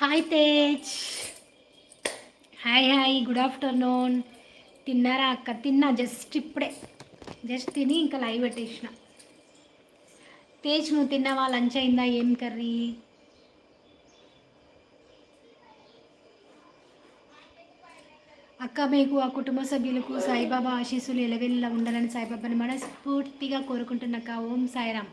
Hi Tej hi hi good afternoon తిన్నారా అక్క? తిన్నా. జస్ట్ ఇప్పుడే. జస్ట్ తిని ఇంకా లైవ్ పెట్టేసిన. తేజ్ నువ్వు తిన్నావా? లంచ్ అయిందా? ఏం కర్రీ? అక్క మీకు ఆ కుటుంబ సభ్యులకు సాయిబాబా ఆశీస్సులు ఎలవెల్లా ఉండాలని సాయిబాబాని మనస్ఫూర్తిగా కోరుకుంటున్నాక Om Sairam.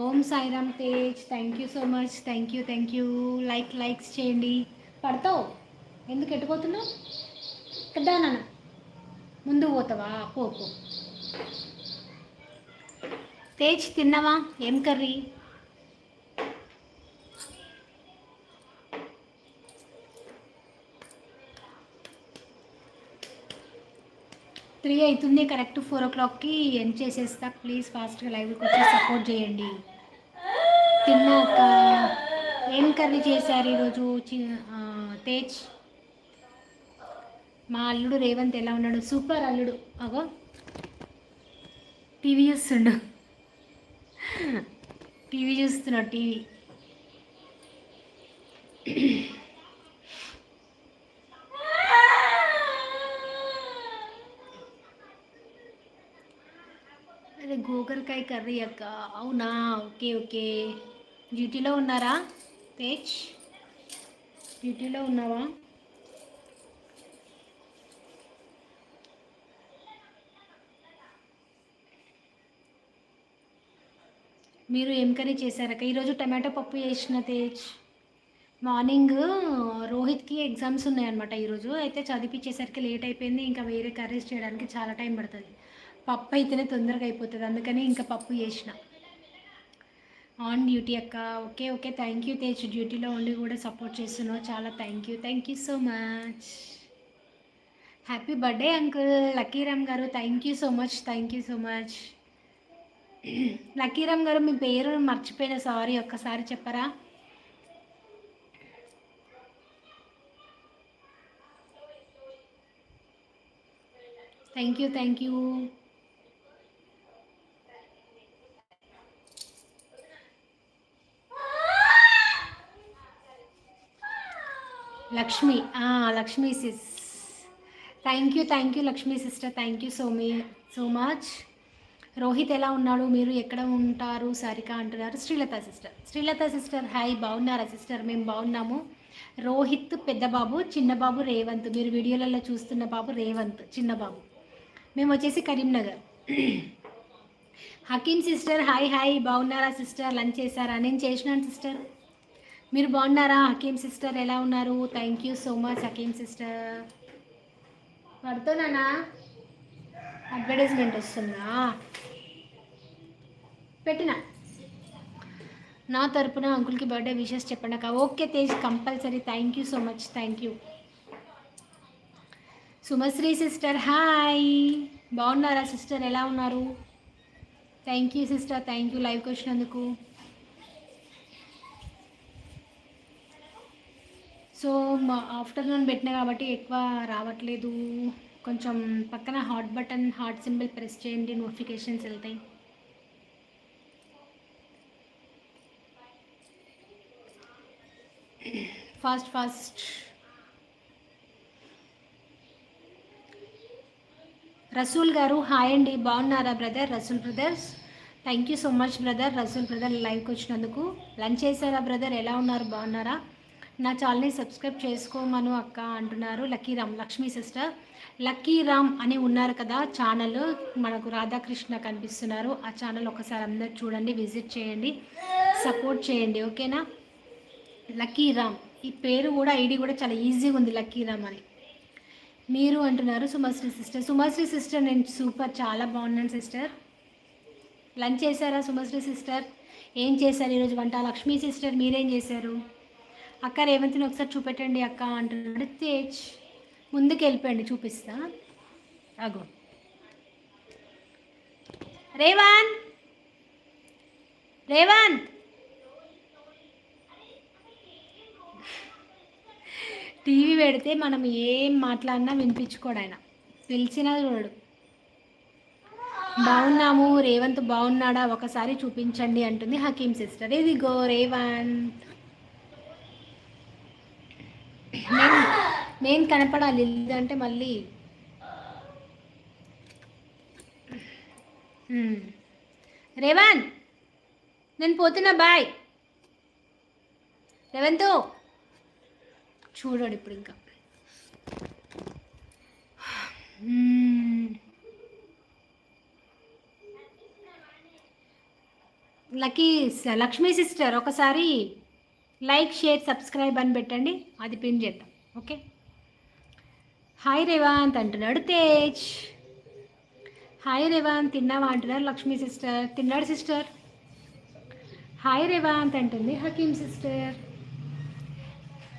Om Sairam Tej thank you so much thank you thank you like likes చేయండి. పడతావు? ఎందుకు ఎట్టుకోతున్నావు కదా నాన్న. ముందు పోతావా? పో తేజ్ తిన్నావా? ఏం కర్రీ? త్రీ అవుతుంది. కరెక్ట్ ఫోర్ ఓ క్లాక్కి ఎండ్ చేసేస్తా. ప్లీజ్ ఫాస్ట్గా లైవ్కి వచ్చి సపోర్ట్ చేయండి. తిన్నాక ఏం కర్రీ చేశారు ఈరోజు తేజ్? మా అల్లుడు రేవంత్ ఎలా ఉన్నాడు? సూపర్ అల్లుడు. అగో. టీవీ చూస్తుండు. టీవీ చూస్తున్నాడు టీవీ. అదే గోకరకాయ కర్రీ అక్క. అవునా? Okay okay. డ్యూటీలో ఉన్నారా? తేజ్? డ్యూటీలో ఉన్నావా? మీరు ఏం కర్రీ చేశారక్క? ఈరోజు టమాటో పప్పు చేసిన తేజ్. మార్నింగ్ రోహిత్కి ఎగ్జామ్స్ ఉన్నాయన్నమాట ఈరోజు. అయితే చదివించేసరికి లేట్ అయిపోయింది. ఇంకా వేరే కర్రీస్ చేయడానికి చాలా టైం పడుతుంది. పప్పు అయితేనే తొందరగా అయిపోతుంది. అందుకని ఇంకా పప్పు చేసిన. ఆన్ డ్యూటీ అక్క. Okay okay. Thank you Tej. డ్యూటీలో ఉండి కూడా సపోర్ట్ చేస్తున్నావు. చాలా thank you thank you so much happy birthday uncle Luckyram garu thank you so much thank you so much Luckyram garu మీ పేరు మర్చిపోయిన సారీ ఒక్కసారి చెప్పరా? Thank you thank you Lakshmi Lakshmi sis thank you thank you Lakshmi sister thank you so me so much Rohit ఎలా ఉన్నాడు? మీరు ఎక్కడ ఉంటారు? సారిక అంటున్నారు. Srilatha sister Srilatha sister hi బాగున్నారా సిస్టర్ మేము బాగున్నాము. రోహిత్ పెద్ద బాబు చిన్న బాబు రేవంత్. మీరు వీడియోలలో చూస్తున్న బాబు రేవంత్ చిన్న బాబు. మేము వచ్చేసి Karimnagar. Hakeem sister hi hi బాగున్నారా సిస్టర్ లంచ్ చేశారా? నేను చేసినాను సిస్టర్ మీరు బాగున్నారా? హకీమ్ సిస్టర్ ఎలా ఉన్నారు? Thank you so much Hakeem sister. పడుతున్నానా advertisement వస్తుందా? పెట్టినా? నా తరపున అంకుల్కి బర్త్డే విషెస్ చెప్పండి అక్క. Okay Tej compulsory. Thank you so much thank you Sumasri sister hi బాగున్నారా సిస్టర్? ఎలా ఉన్నారు? Thank you sister thank you లైవ్కి వచ్చినందుకు సో మా ఆఫ్టర్నూన్ పెట్టినా కాబట్టి ఎక్కువ రావట్లేదు. కొంచెం పక్కన heart button heart symbol press చేయండి నోటిఫికేషన్స్ వెళ్తాయి. Fast fast. రసూల్ గారు హాయ్ అండి. బాగున్నారా brother? Rasool brothers thank you so much brother. Rasool brother లైవ్కి వచ్చినందుకు. లంచ్ చేశారా బ్రదర్? ఎలా ఉన్నారు? బాగున్నారా? నా ఛానల్ని సబ్స్క్రైబ్ చేసుకోమను అక్క అంటున్నారు. లక్కీరామ్ లక్ష్మీ సిస్టర్. లక్కీరామ్ అని ఉన్నారు కదా ఛానల్. మనకు రాధాకృష్ణ కనిపిస్తున్నారు. ఆ ఛానల్ ఒకసారి అందరు చూడండి విజిట్ చేయండి సపోర్ట్ చేయండి ఓకేనా? లక్కీ రామ్ ఈ పేరు కూడా ఐడి కూడా చాలా ఈజీగా ఉంది లక్కీ రామ్ అని. మీరు అంటున్నారు సుమశ్రీ సిస్టర్. సుమశ్రీ సిస్టర్ నేను సూపర్ చాలా బాగున్నాను సిస్టర్. లంచ్ చేశారా సుమశ్రీ సిస్టర్? ఏం చేశారు ఈరోజు వంట? లక్ష్మీ సిస్టర్ మీరేం చేశారు? అక్క రేవంత్ని ఒకసారి చూపెట్టండి అక్క అంటున్నాడు. తేజ్ ముందుకు వెళ్ళిపోయండి చూపిస్తా. అగో. రేవాన్! రేవాన్! టీవీ పెడితే మనం ఏం మాట్లాడినా వినిపించుకోడు ఆయన. పిలిచినా చూడు బాగున్నాము రేవంత్ బాగున్నాడా? ఒకసారి చూపించండి అంటుంది హకీం సిస్టర్. ఇది గో రేవంత్ నేను నేను కనపడాలి లేదంటే మళ్ళీ. రేవన్ నేను పోతున్నా బాయ్. రేవంత్. చూడండి ఇప్పుడు ఇంకా. లక్కీ లక్ష్మీ సిస్టర్ ఒకసారి లైక్ షేర్ సబ్స్క్రైబ్ అని పెట్టండి. అది పిన్ చేద్దాం. ఓకే? హాయ్ రేవాంత్ అంటున్నాడు తేజ్. హాయ్ రేవాంత్ తిన్నావా అంటున్నారు లక్ష్మీ సిస్టర్. తిన్నాడు సిస్టర్. హాయ్ రేవాంత్ అంటుంది హకీం సిస్టర్.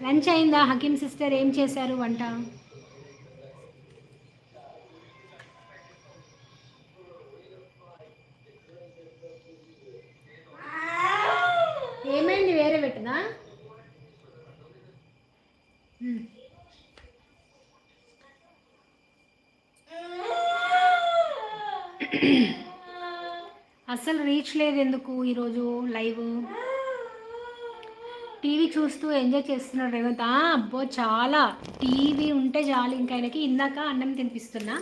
లంచ్ అయిందా హకీం సిస్టర్? ఏం చేశారు వంట? ఏమైంది వేరే పెట్టదా అస్సలు రీచ్ లేదు ఎందుకు ఈరోజు లైవ్ టీవీ చూస్తూ ఎంజాయ్ చేస్తున్నాడు రేవంత్. అబ్బో చాలా. టీవీ ఉంటే చాలు ఇంకా ఆయనకి. ఇందాక అన్నం తినిపిస్తున్నా.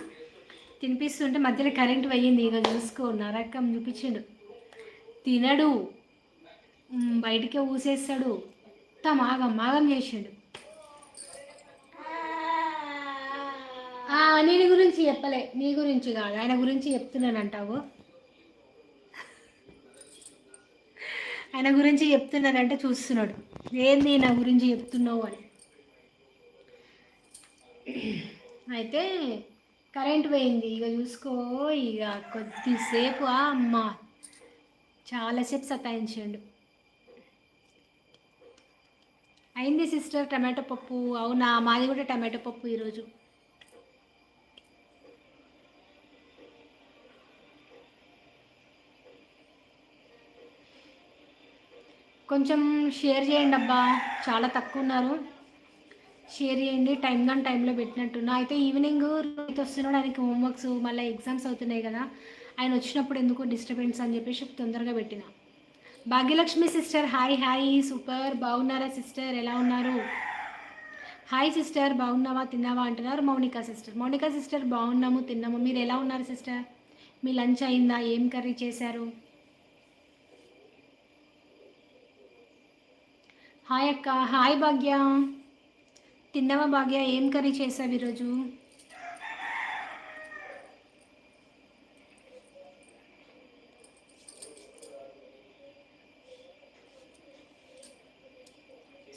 తినిపిస్తుంటే మధ్యలో కరెంట్ పోయింది. ఇక చూసుకో నరకం చూపించిండు. తినడు. బయటికే ఊసేస్తాడు. మొత్తం ఆగం ఆగం చేసిండు ఆ, నేను గురించి చెప్పలే. నీ గురించి కాదు. ఆయన గురించి చెప్తున్నాను అంటావు ఆయన గురించి చెప్తున్నానంటే చూస్తున్నాడు. ఏంది నా గురించి చెప్తున్నావు అని. అయితే కరెంట్ పోయింది. ఇక చూసుకో ఇక కొద్దిసేపు అమ్మ. చాలాసేపు సతాయించండు. అయింది సిస్టర్ టమాటో పప్పు. అవునా మాది కూడా టమాటో పప్పు ఈరోజు. కొంచెం షేర్ చేయండి అబ్బా చాలా తక్కువ ఉన్నారు. షేర్ చేయండి టైం కానీ టైంలో పెట్టినట్టున్నా. అయితే ఈవినింగ్ రైతు వస్తున్నాడు ఆయనకి హోంవర్క్స్ మళ్ళీ ఎగ్జామ్స్ అవుతున్నాయి కదా. ఆయన వచ్చినప్పుడు ఎందుకు డిస్టర్బెన్స్ అని చెప్పేసి తొందరగా పెట్టిన. Bhagyalakshmi sister hi hi super. బాగున్నారా సిస్టర్? ఎలా ఉన్నారు? హాయ్ సిస్టర్ బాగున్నావా? తిన్నావా అంటున్నారు మౌనిక సిస్టర్. మౌనిక సిస్టర్ బాగున్నాము తిన్నాము. మీరు ఎలా ఉన్నారు సిస్టర్? మీ లంచ్ అయిందా? ఏం కర్రీ చేశారు? హాయ్ అక్క. హాయ్ భాగ్య. తిన్నావా భాగ్య? ఏం కర్రీ చేసావు ఈరోజు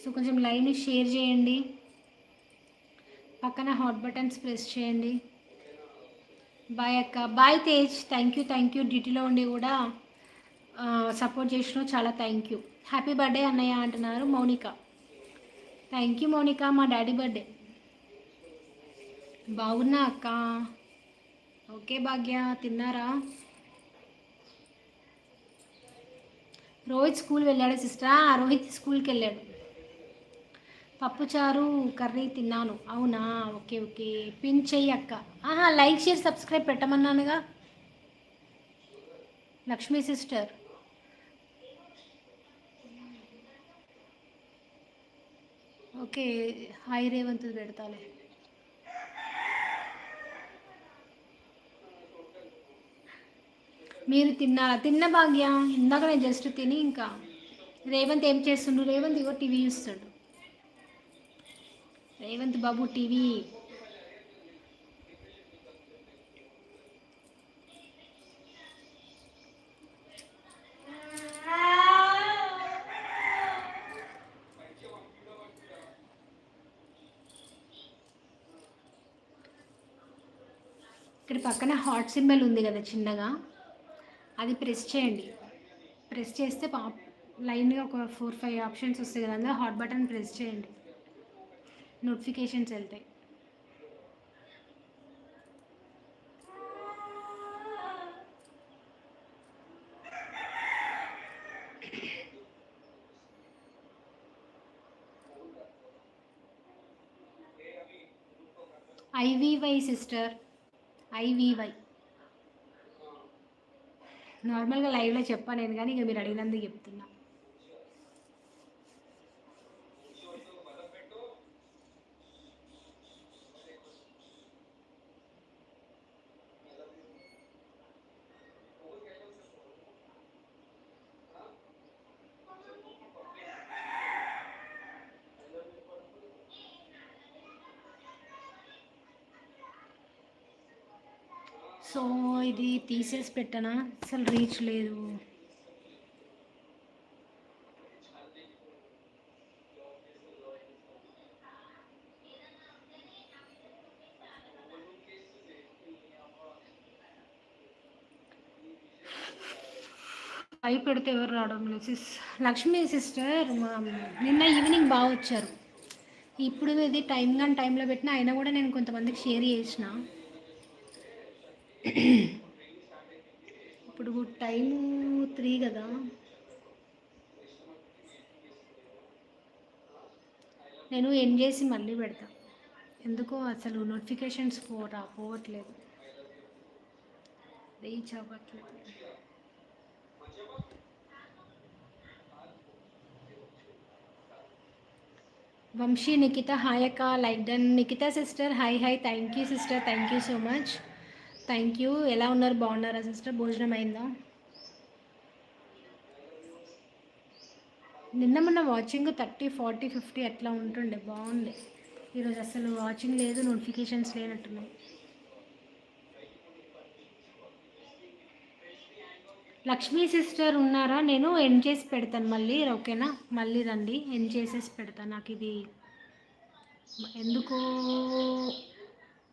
సో కొంచెం లైన్ షేర్ చేయండి. పక్కన హాట్ బటన్స్ ప్రెస్ చేయండి. బాయ్ అక్క. Bye Tej. Thank you thank you. డ్యూటీలో ఉండి కూడా సపోర్ట్ చేసినావు చాలా థ్యాంక్ యూ. హ్యాపీ బర్త్డే అన్నయ్య అంటున్నారు మౌనిక. థ్యాంక్ యూ మౌనిక మా డాడీ బర్త్డే. బాగున్నా అక్క. ఓకే భాగ్య తిన్నారా? రోహిత్ స్కూల్ వెళ్ళాడు సిస్టర్. రోహిత్ స్కూల్కి వెళ్ళాడు. పప్పుచారు కర్రీ తిన్నాను. అవునా? Okay okay. పిన్ చెయ్యి అక్క. ఆహా లైక్ షేర్ సబ్స్క్రైబ్ పెట్టమన్నానుగా. Lakshmi sister. Okay hi Revanth పెడతాలే. మీరు తిన్నారా? తిన్న భాగ్య. ఇందాక నేను జస్ట్ తిని ఇంకా. రేవంత్ ఏం చేస్తుండ్రు రేవంత్ ఇగో టీవీ చూస్తుండ్రు రేవంత్ బాబు టీవీ. ఇక్కడ పక్కన హాట్ సింబల్ ఉంది కదా చిన్నగా. అది ప్రెస్ చేయండి. ప్రెస్ చేస్తే లైన్గా ఒక ఫోర్ ఫైవ్ ఆప్షన్స్ వస్తాయి కదా అందులో హాట్ బటన్ ప్రెస్ చేయండి. నోటిఫికేషన్స్ వెళ్తాయి. I V Y sister I V Y. నార్మల్గా లైవ్లో చెప్పాను నేను కానీ ఇక మీరు అడిగినందుకు చెప్తున్నా. సో ఇది తీసేసి పెట్టనా? అసలు రీచ్ లేదు. పై పెడితే ఎవరు రావడం లేదు సిస్ లక్ష్మి సిస్టర్ నిన్న ఈవినింగ్ బాగా వచ్చారు. ఇప్పుడు ఇది టైం కానీ టైంలో పెట్టినా అయినా కూడా నేను కొంతమందికి షేర్ చేసిన. ఇప్పుడు టైము త్రీ కదా. నేను ఎండ్ చేసి మళ్ళీ పెడతా. ఎందుకో అసలు నోటిఫికేషన్స్ పోరా పోవట్లేదు రీచ్ అవ్వట్లేదు. వంశీ నిఖిత హాయ్ అక్క like done Nikhitha sister hi hi thank you sister thank you so much. Thank you. ఎలా ఉన్నారు? బాగున్నారా సిస్టర్? భోజనం అయిందా? నిన్న మొన్న వాచింగ్ థర్టీ ఫార్టీ ఫిఫ్టీ అట్లా ఉంటుండే బాగుంది ఈరోజు అసలు వాచింగ్ లేదు నోటిఫికేషన్స్ లేనట్టున్నాయి. లక్ష్మీ సిస్టర్ ఉన్నారా? నేను ఎండ్ చేసి పెడతాను మళ్ళీ ఓకేనా? మళ్ళీ రండి ఎండ్ చేసేసి పెడతాను నాకు ఇది ఎందుకో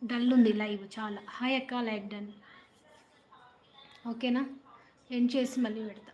డల్ ఉంది లైవ్ చాలా. హాయ్ అక్క లైక్ డన్. ఓకేనా? ఎండ్ చేసి మళ్ళీ పెడతా?